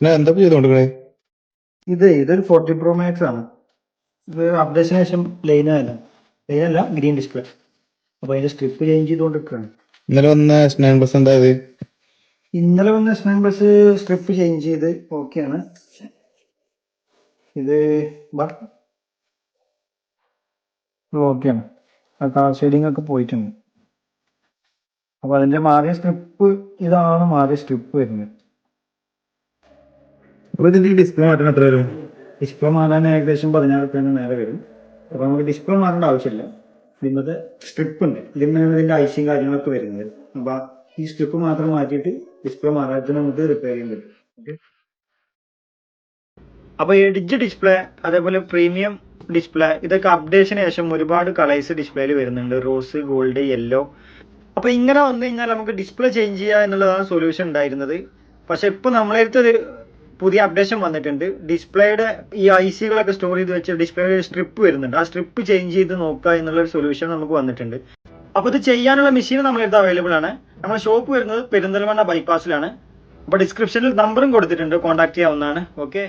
പിന്നെ എന്താ ചെയ്തോണ്ടിരിക്കണേ? ഇത് ഇതൊരു ഫോർട്ടി പ്രോ മാക്സ് ആണ്. ഇത് അപ്ഡേഷന് ശേഷം പ്ലെയിൻ അല്ല പ്ലെയിൻ അല്ല ഗ്രീൻ ഡിസ്പ്ലേ അപ്പൊ അതിന്റെ സ്ട്രിപ്പ് ചേഞ്ച് ചെയ്തുകൊണ്ടിരിക്കുകയാണ് ഇന്നലെ വന്ന എസ് നയൻ പ്ലസ് എന്തായത് ഇന്നലെ വന്ന S nine plus strip change ചെയ്ത് ഓക്കെയാണ് ഇത് ഓക്കെയാണ് കളർ ഷെയ്ഡിങ് ഒക്കെ പോയിട്ടുണ്ട്. അപ്പൊ അതിന്റെ മാറിയ സ്ട്രിപ്പ് ഇതാണ് മാറിയ സ്ട്രിപ്പ് വരുന്നത്. അപ്പൊ ഇതിന്റെ ഡിസ്പ്ലേ മാറ്റാൻ എത്ര വരും? ഡിസ്പ്ലേ മാറാൻ ഏകദേശം പതിനാറ് റുപ്യാണ് നേരെ വരും. അപ്പൊ നമുക്ക് ഡിസ്പ്ലേ മാറേണ്ട ആവശ്യമില്ല. ഇതിന്റെ സ്ട്രിപ്പ് ഉണ്ട്. ഇതിന്റെ ഐസിയും കാര്യങ്ങളൊക്കെ വരുന്നത്. അപ്പൊ ഈ സ്ട്രിപ്പ് മാത്രം മാറ്റിയിട്ട് ഡിസ്പ്ലേ മാറാത്ത നമുക്ക് റിപ്പയർ ചെയ്യാൻ പറ്റും. ഓക്കെ അപ്പൊ എഡിജ് ഡിസ്പ്ലേ അതേപോലെ പ്രീമിയം ഡിസ്പ്ലേ ഇതൊക്കെ അപ്ഡേഷന് ശേഷം ഒരുപാട് കളേഴ്സ് ഡിസ്പ്ലേയിൽ വരുന്നുണ്ട്. റോസ് ഗോൾഡ് യെല്ലോ അപ്പൊ ഇങ്ങനെ വന്നു കഴിഞ്ഞാൽ നമുക്ക് ഡിസ്പ്ലേ ചേഞ്ച് ചെയ്യുക എന്നുള്ളതാണ് സൊല്യൂഷൻ ഉണ്ടായിരുന്നത്. പക്ഷെ ഇപ്പൊ നമ്മളെടുത്തൊരു പുതിയ അപ്ഡേഷൻ വന്നിട്ടുണ്ട്. ഡിസ്പ്ലേയുടെ ഈ ഐ സികളൊക്കെ സ്റ്റോർ ചെയ്ത് വെച്ച ഡിസ്പ്ലേയുടെ സ്ട്രിപ്പ് വരുന്നുണ്ട്. ആ സ്ട്രിപ്പ് ചേഞ്ച് ചെയ്ത് നോക്കുക എന്നുള്ള ഒരു സൊല്യൂഷൻ നമുക്ക് വന്നിട്ടുണ്ട്. അപ്പൊ ഇത് ചെയ്യാനുള്ള മെഷീൻ നമ്മളെടുത്ത് അവൈലബിൾ ആണ്. നമ്മുടെ ഷോപ്പ് വരുന്നത് പെരിന്തൽമണ്ണ ബൈപ്പാസിലാണ് അപ്പൊ ഡിസ്ക്രിപ്ഷനിൽ നമ്പറും കൊടുത്തിട്ടുണ്ട്. കോൺടാക്ട് ചെയ്യാവുന്നതാണ്. ഓക്കെ